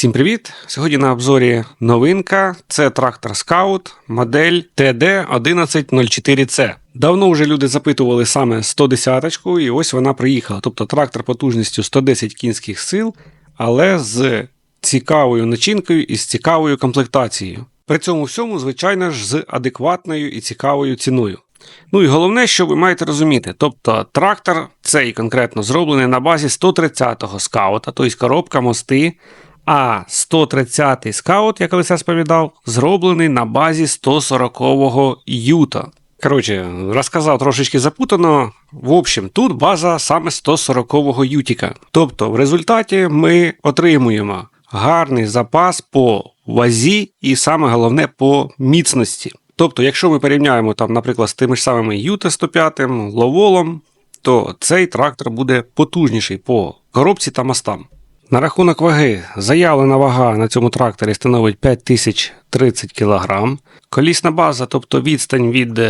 Всім привіт! Сьогодні на обзорі новинка. Це трактор Scout, модель TD1104C. Давно вже люди запитували саме 110-ку, і ось вона приїхала. Тобто трактор потужністю 110 кінських сил, але з цікавою начинкою і з цікавою комплектацією. При цьому всьому, звичайно ж, з адекватною і цікавою ціною. Ну і головне, що ви маєте розуміти, тобто трактор цей конкретно зроблений на базі 130-го скаута, тобто коробка, мости. А 130-й скаут, я колись розповідав, зроблений на базі 140-го юта. Коротше, розказав трошечки запутано. В общем, тут база саме 140-го ютіка. Тобто, в результаті ми отримуємо гарний запас по вазі і саме головне по міцності. Тобто, якщо ми порівняємо там, наприклад, з тими ж самими Юта 105, ловолом, то цей трактор буде потужніший по коробці та мостам. На рахунок ваги, заявлена вага на цьому тракторі становить 5030 кг. Колісна база, тобто відстань від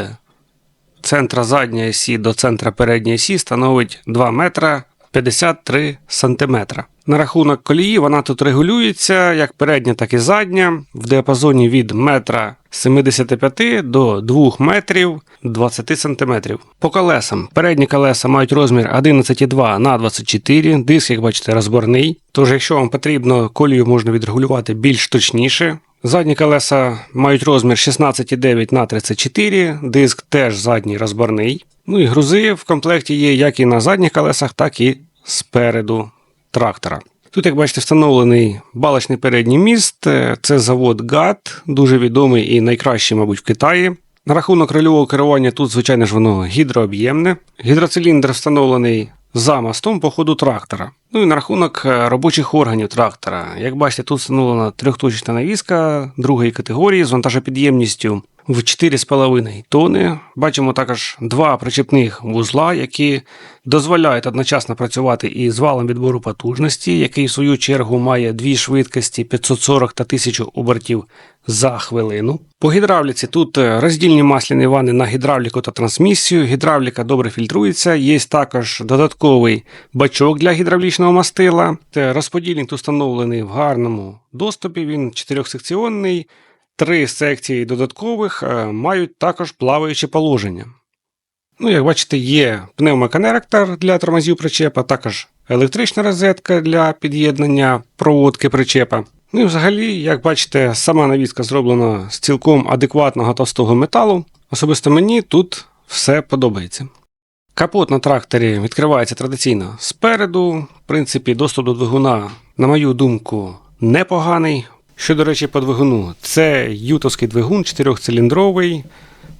центра задньої сі до центра передньої сі, становить 2 метра 53 сантиметра. На рахунок колії вона тут регулюється як передня, так і задня в діапазоні від метра 75 до 2 метрів 20 сантиметрів. По колесам. Передні колеса мають розмір 11,2 на 24 диск, як бачите, розборний. Тож, якщо вам потрібно, колію можна відрегулювати більш точніше. Задні колеса мають розмір 16,9 на 34 диск теж задній розборний. Ну і грузи в комплекті є як і на задніх колесах, так і спереду трактора. Тут, як бачите, встановлений балочний передній міст. Це завод ГАТ, дуже відомий і найкращий, мабуть, в Китаї. На рахунок рольового керування тут, звичайно ж, воно гідрооб'ємне. Гідроциліндр встановлений за мостом по ходу трактора. Ну і на рахунок е, робочих органів трактора. Як бачите, тут встановлена трьохточечна навіска другої категорії з вантажопідємністю в 4,5 тони. Бачимо також два причепних вузла, які дозволяють одночасно працювати і з валом відбору потужності, який в свою чергу має дві швидкості 540 та 1000 обертів за хвилину. По гідравліці тут е, роздільні масляні вани на гідравліку та трансмісію. Гідравліка добре фільтрується. Є також додатковий бачок для гідравлічного мастила. Те, Розподільник тут встановлений в гарному доступі. Він чотирьохсекціонний. Три секції додаткових е, мають також плаваюче положення. Ну, як бачите, є пневмоконнектор для тормозів причепа, також електрична розетка для під'єднання проводки причепа. Ну і взагалі, як бачите, сама навіска зроблена з цілком адекватного товстого металу. Особисто мені тут все подобається. Капот на тракторі відкривається традиційно спереду. В принципі, доступ до двигуна, на мою думку, непоганий. Що, до речі, по двигуну, це ютовський двигун 4-циліндровий,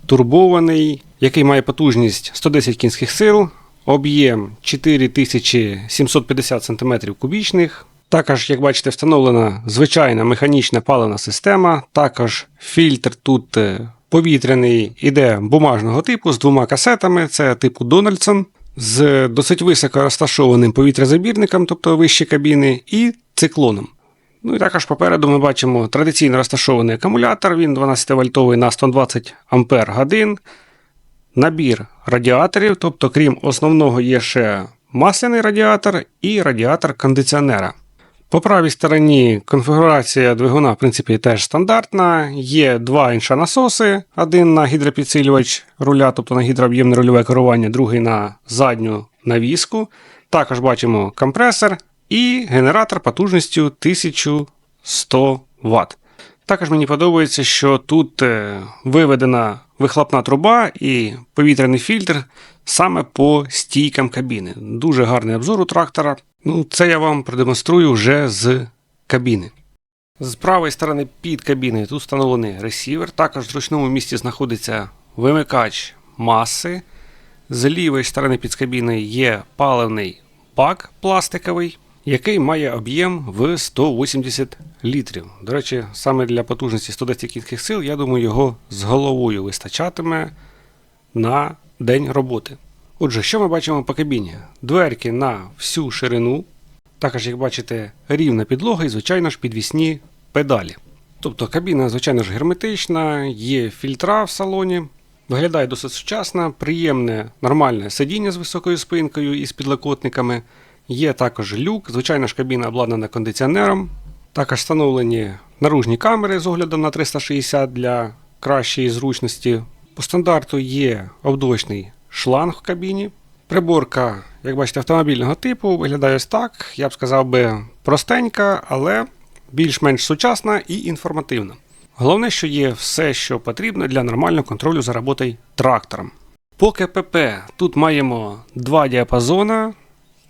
турбований, який має потужність 110 кінських сил, об'єм 4750 см кубічних. Також, як бачите, встановлена звичайна механічна паливна система. Також фільтр тут е, повітряний іде бумажного типу з двома касетами, це типу Дональдсон, з досить високо розташованим повітрязабірником, тобто вищі кабіни, і циклоном. Ну і також попереду ми бачимо традиційно розташований акумулятор, він 12-вольтовий на 120 Ампер годин. Набір радіаторів, тобто, крім основного, є ще масляний радіатор і радіатор кондиціонера. По правій стороні конфігурація двигуна, в принципі, теж стандартна. Є два іншонасоси, один на гідропідсилювач руля, тобто на гідрооб'ємне рульове керування, другий на задню навіску. Також бачимо компресор і генератор потужністю 1100 Вт. Також мені подобається, що тут е, виведена вихлопна труба і повітряний фільтр саме по стійкам кабіни. Дуже гарний обзор у трактора. Ну, Це я вам продемонструю вже з кабіни. З правої сторони під кабіною тут встановлений ресівер. Також в зручному місці знаходиться вимикач маси. З лівої сторони під кабіною є паливний бак пластиковий який має об'єм в 180 літрів. До речі, саме для потужності 110 кінських сил, я думаю, його з головою вистачатиме на день роботи. Отже, що ми бачимо по кабіні? Дверки на всю ширину, також, як бачите, рівна підлога і, звичайно ж, підвісні педалі. Тобто кабіна, звичайно ж, герметична, є фільтра в салоні. Виглядає досить сучасно, приємне нормальне сидіння з високою спинкою і з підлокотниками. Є також люк, звичайно ж кабіна обладнана кондиціонером. Також встановлені наружні камери з оглядом на 360 для кращої зручності. По стандарту є обдочний шланг в кабіні. Приборка, як бачите, автомобільного типу виглядає ось так. Я б сказав би простенька, але більш-менш сучасна і інформативна. Головне, що є все, що потрібно для нормального контролю за роботою трактором. По КПП тут маємо два діапазона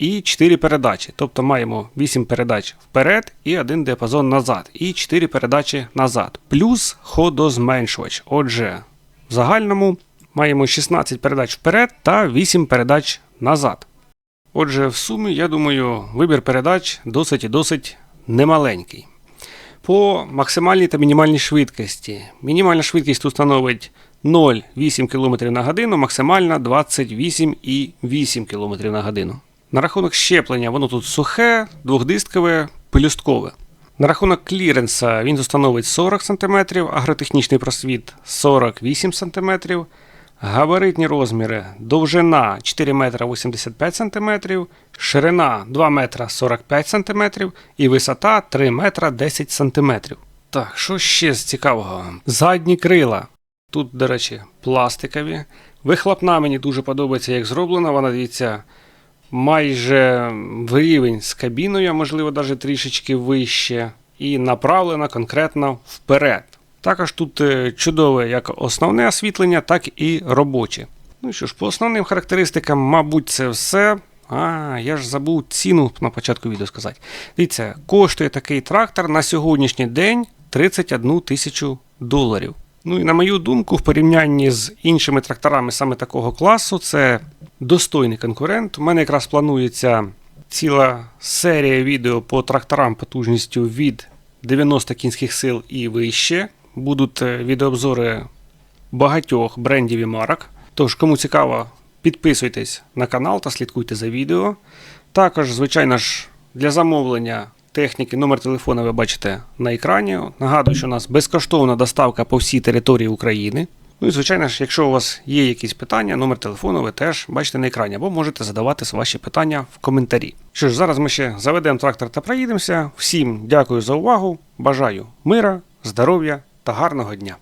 і 4 передачі. Тобто маємо 8 передач вперед і один діапазон назад, і 4 передачі назад. Плюс ходозменшувач. Отже, в загальному маємо 16 передач вперед та 8 передач назад. Отже, в сумі, я думаю, вибір передач досить і досить немаленький. По максимальній та мінімальній швидкості. Мінімальна швидкість тут становить 0,8 км на годину, максимальна 28,8 км на годину. На рахунок щеплення, воно тут сухе, двохдисткове, пелюсткове. На рахунок кліренса він становить 40 см, агротехнічний просвіт 48 см, габаритні розміри довжина 4 метра 85 см, ширина 2 метра 45 см і висота 3 метра 10 см. Так, що ще з цікавого? Задні крила. Тут, до речі, пластикові. Вихлопна мені дуже подобається, як зроблена. Вона дивіться майже в рівень з кабіною, можливо, навіть трішечки вище, і направлена конкретно вперед. Також тут е, чудове як основне освітлення, так і робоче. Ну що ж, по основним характеристикам, мабуть, це все. А, я ж забув ціну на початку відео сказати. Дивіться, коштує такий трактор на сьогоднішній день 31 тисячу доларів. Ну і на мою думку, в порівнянні з іншими тракторами саме такого класу, це достойний конкурент. У мене якраз планується ціла серія відео по тракторам потужністю від 90 кінських сил і вище. Будуть е, відеообзори багатьох брендів і марок. Тож, кому цікаво, підписуйтесь на канал та слідкуйте за відео. Також, звичайно ж, для замовлення техніки номер телефона ви бачите на екрані. Нагадую, що у нас безкоштовна доставка по всій території України. Ну і звичайно ж, якщо у вас є якісь питання, номер телефону ви теж бачите на екрані, або можете задавати ваші питання в коментарі. Що ж, зараз ми ще заведемо трактор та проїдемося. Всім дякую за увагу. Бажаю мира, здоров'я та гарного дня!